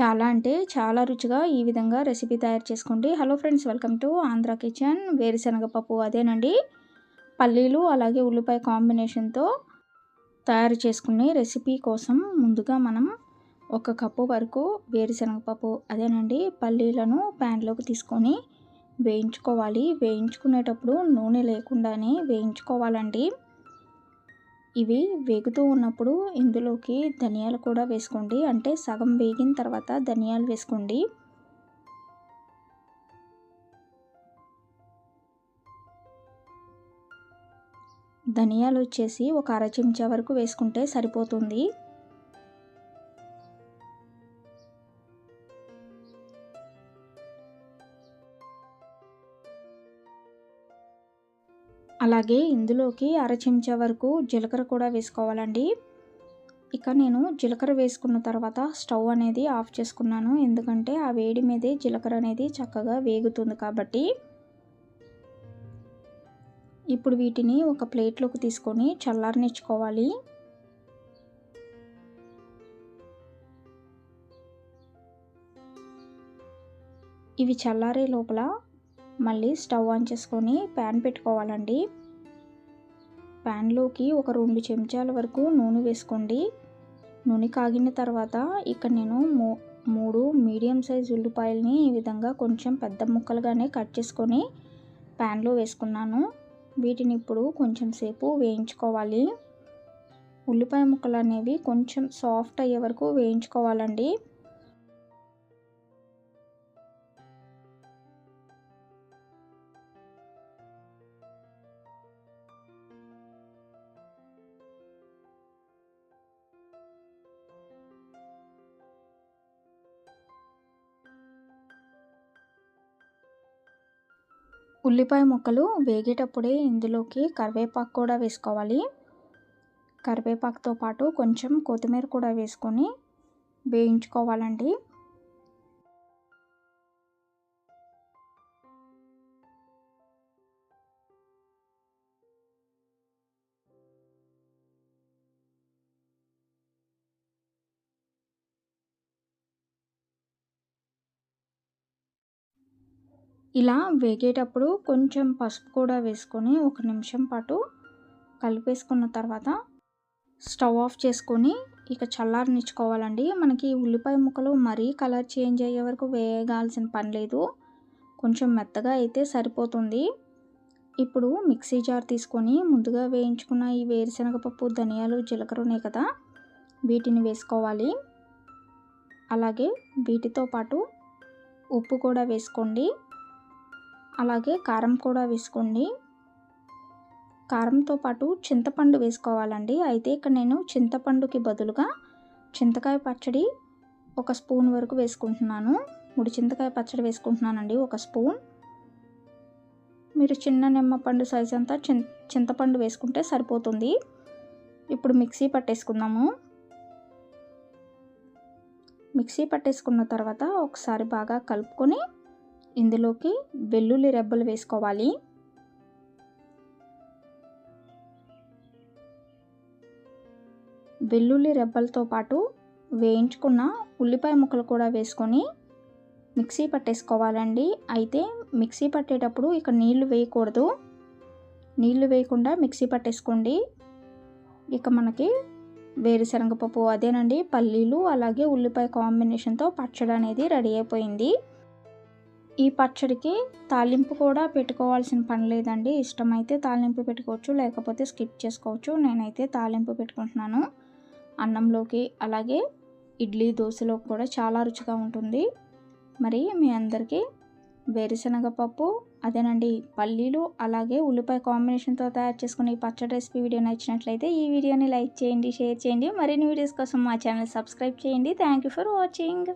చాలా అంటే చాలా రుచిగా ఈ విధంగా రెసిపీ తయారు చేసుకోండి hello friends welcome to Andhra kitchen వేరుశనగ పప్పు అదేనండి. పల్లీలు అలాగే ఉల్లిపాయ కాంబినేషన్తో తయారు చేసుకునే రెసిపీ కోసం ముందుగా మనం ఒక కప్పు వరకు వేరుశనగ పప్పు అదేనండి పల్లీలను ప్యాన్లోకి తీసుకొని వేయించుకోవాలి. వేయించుకునేటప్పుడు నూనె లేకుండానే వేయించుకోవాలండి. ఇవి వేగుతూ ఉన్నప్పుడు ఇందులోకి ధనియాలు కూడా వేసుకోండి. అంటే సగం వేగిన తర్వాత ధనియాలు వేసుకోండి. ధనియాలు వచ్చేసి ఒక అర చెంచా వరకు వేసుకుంటే సరిపోతుంది. అలాగే ఇందులోకి అర చెంచా వరకు జీలకర్ర కూడా వేసుకోవాలండి. ఇక నేను జీలకర్ర వేసుకున్న తర్వాత స్టవ్ అనేది ఆఫ్ చేసుకున్నాను. ఎందుకంటే ఆ వేడి మీదే జీలకర్ర అనేది చక్కగా వేగుతుంది కాబట్టి. ఇప్పుడు వీటిని ఒక ప్లేట్లోకి తీసుకొని చల్లారనిచ్చుకోవాలి. ఇవి చల్లారే లోపల మళ్ళీ స్టవ్ ఆన్ చేసుకొని ప్యాన్ పెట్టుకోవాలండి. ప్యాన్లోకి ఒక రెండు చెంచాల వరకు నూనె వేసుకోండి. నూనె కాగిన తర్వాత ఇక్కడ నేను మూ మూడు మీడియం సైజ్ ఉల్లిపాయలని ఈ విధంగా కొంచెం పెద్ద ముక్కలుగానే కట్ చేసుకొని ప్యాన్లో వేసుకున్నాను. వీటిని ఇప్పుడు కొంచెం సేపు వేయించుకోవాలి. ఉల్లిపాయ ముక్కలు అనేవి కొంచెం సాఫ్ట్ అయ్యే వరకు వేయించుకోవాలండి. ఉల్లిపాయ ముక్కలు వేగేటప్పుడే ఇందులోకి కరివేపాకు కూడా వేసుకోవాలి. కరివేపాకుతో పాటు కొంచెం కొత్తిమీర కూడా వేసుకొని వేయించుకోవాలండి. ఇలా వేగేటప్పుడు కొంచెం పసుపు కూడా వేసుకొని ఒక నిమిషం పాటు కలిపేసుకున్న తర్వాత స్టవ్ ఆఫ్ చేసుకొని ఇక చల్లారనిచ్చుకోవాలండి. మనకి ఉల్లిపాయ ముక్కలు మరీ కలర్ చేంజ్ అయ్యే వరకు వేగాల్సిన పని లేదు. కొంచెం మెత్తగా అయితే సరిపోతుంది. ఇప్పుడు మిక్సీ జార్ తీసుకొని ముందుగా వేయించుకున్న ఈ వేరుశనగ పప్పు ధనియాలు జీలకర్ర ఉన్నాయి కదా వీటిని వేసుకోవాలి. అలాగే వీటితో పాటు ఉప్పు కూడా వేసుకోండి. అలాగే కారం కూడా వేసుకోండి. కారంతో పాటు చింతపండు వేసుకోవాలండి. అయితే ఇక్కడ నేను చింతపండుకి బదులుగా చింతకాయ పచ్చడి ఒక స్పూన్ వరకు వేసుకుంటున్నాను. మూడు చింతకాయ పచ్చడి వేసుకుంటున్నానండి ఒక స్పూన్. మీరు చిన్న నిమ్మపండు సైజ్ అంతా చింతపండు వేసుకుంటే సరిపోతుంది. ఇప్పుడు మిక్సీ పట్టేసుకుందాము. మిక్సీ పట్టేసుకున్న తర్వాత ఒకసారి బాగా కలుపుకొని ఇందులోకి వెల్లుల్లి రెబ్బలు వేసుకోవాలి. వెల్లుల్లి రెబ్బలతో పాటు వేయించుకున్న ఉల్లిపాయ ముక్కలు కూడా వేసుకొని మిక్సీ పట్టేసుకోవాలండి. అయితే మిక్సీ పట్టేటప్పుడు ఇక నీళ్ళు వేయకూడదు. నీళ్ళు వేయకుండా మిక్సీ పట్టేసుకోండి. ఇక మనకి వేరుశనగపప్పు అదేనండి. పల్లీలు అలాగే ఉల్లిపాయ కాంబినేషన్తో పచ్చడి అనేది రెడీ అయిపోయింది. ఈ పచ్చడికి తాలింపు కూడా పెట్టుకోవాల్సిన పని లేదండి. ఇష్టమైతే తాలింపు పెట్టుకోవచ్చు లేకపోతే స్కిప్ చేసుకోవచ్చు. నేనైతే తాలింపు పెట్టుకుంటున్నాను. అన్నంలోకి అలాగే ఇడ్లీ దోశలోకి కూడా చాలా రుచిగా ఉంటుంది. మరి మీ అందరికీ వేరుశనగ పప్పు అదేనండి పల్లీలు అలాగే ఉల్లిపాయ కాంబినేషన్తో తయారు చేసుకునే ఈ పచ్చడి రెసిపీ వీడియో నచ్చినట్లయితే ఈ వీడియోని లైక్ చేయండి షేర్ చేయండి. మరిన్ని వీడియోస్ కోసం మా ఛానల్ సబ్స్క్రైబ్ చేయండి. Thank you for watching.